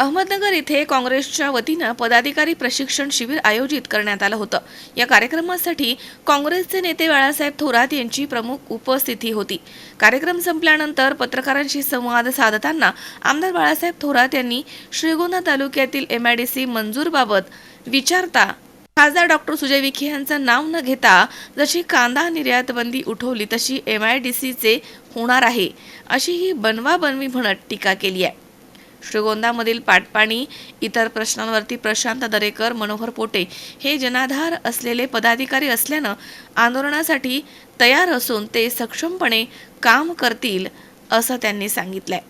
अहमदनगर येथे काँग्रेसच्या वतीनं पदाधिकारी प्रशिक्षण शिबिर आयोजित करण्यात आलं होतं. या कार्यक्रमासाठी काँग्रेसचे नेते बाळासाहेब थोरात यांची प्रमुख उपस्थिती होती. कार्यक्रम संपल्यानंतर पत्रकारांशी संवाद साधताना आमदार बाळासाहेब थोरात यांनी श्रीगोंदा तालुक्यातील एम आय डी सी मंजूरबाबत विचारता खासदार डॉक्टर सुजय विखे यांचं नाव न घेता जशी कांदा निर्यात बंदी उठवली तशी एम आय डी सीचे होणार आहे अशी ही बनवा बनवी म्हणत टीका केली आहे. श्रीगोंदामधील पाटपाणी इतर प्रश्नांवरती प्रशांत दरेकर मनोहर पोटे हे जनाधार असलेले पदाधिकारी असल्यानं आंदोलनासाठी तयार असून ते सक्षमपणे काम करतील असं त्यांनी सांगितलंय.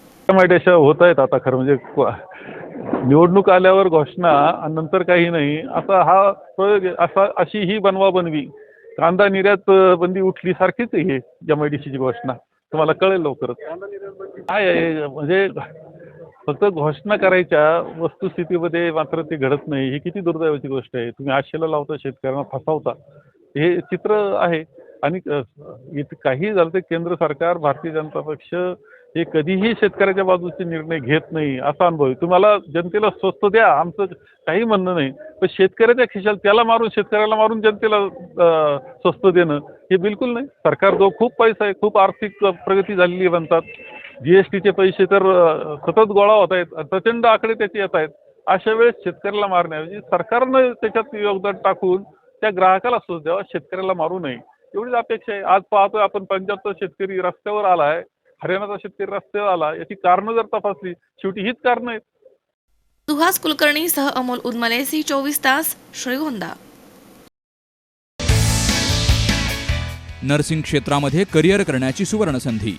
होत आहेत आता खरं म्हणजे निवडणूक आल्यावर घोषणा आणि नंतर काही नाही असा हा प्रयोग असा अशी ही बनवा बनवी. कांदा निर्यात बंदी उठली सारखीच आहे एम आय डी सीची घोषणा. तुम्हाला कळेल लवकरच. काय म्हणजे फक्त घोषणा करायच्या वस्तुस्थितीमध्ये मात्र ते घडत नाही. ही किती दुर्दैवाची गोष्ट आहे. तुम्ही आशेला लावता शेतकऱ्यांना फसवता. हे चित्र आहे. आणि इथं काही झालं तर केंद्र सरकार भारतीय जनता पक्ष हे कधीही शेतकऱ्याच्या बाजूचे निर्णय घेत नाही असा अनुभव आहे. तुम्हाला जनतेला स्वस्त द्या आमचं काही म्हणणं नाही. पण शेतकऱ्याच्या खिशाला त्याला मारून शेतकऱ्याला मारून जनतेला स्वस्त देणं हे बिलकुल नाही. सरकार जो खूप पैसा आहे खूप आर्थिक प्रगती झालेली आहे म्हणतात. जी एस टीचे पैसे तर सतत गोळा होत आहेत प्रचंड आकडे त्याचे येत आहेत. अशा वेळेस शेतकऱ्याला मारण्याऐवजी सरकारनं त्याच्यात योगदान टाकून त्या ग्राहकाला स्वस्त द्यावा शेतकऱ्याला मारू नये. एवढीच अपेक्षा आहे. आज पाहतोय आपण पंजाबचा शेतकरी रस्त्यावर आला आहे. हरियाणाचा शेतकरी रस्त्यावर आला याची कारणं जर तपासली शेवटी हीच कारणं आहेत. सुहास कुलकर्णी सह अमोल उदमले सी चोवीस तास श्रीगोंदा. नर्सिंग क्षेत्रामध्ये करिअर करण्याची सुवर्णसंधी.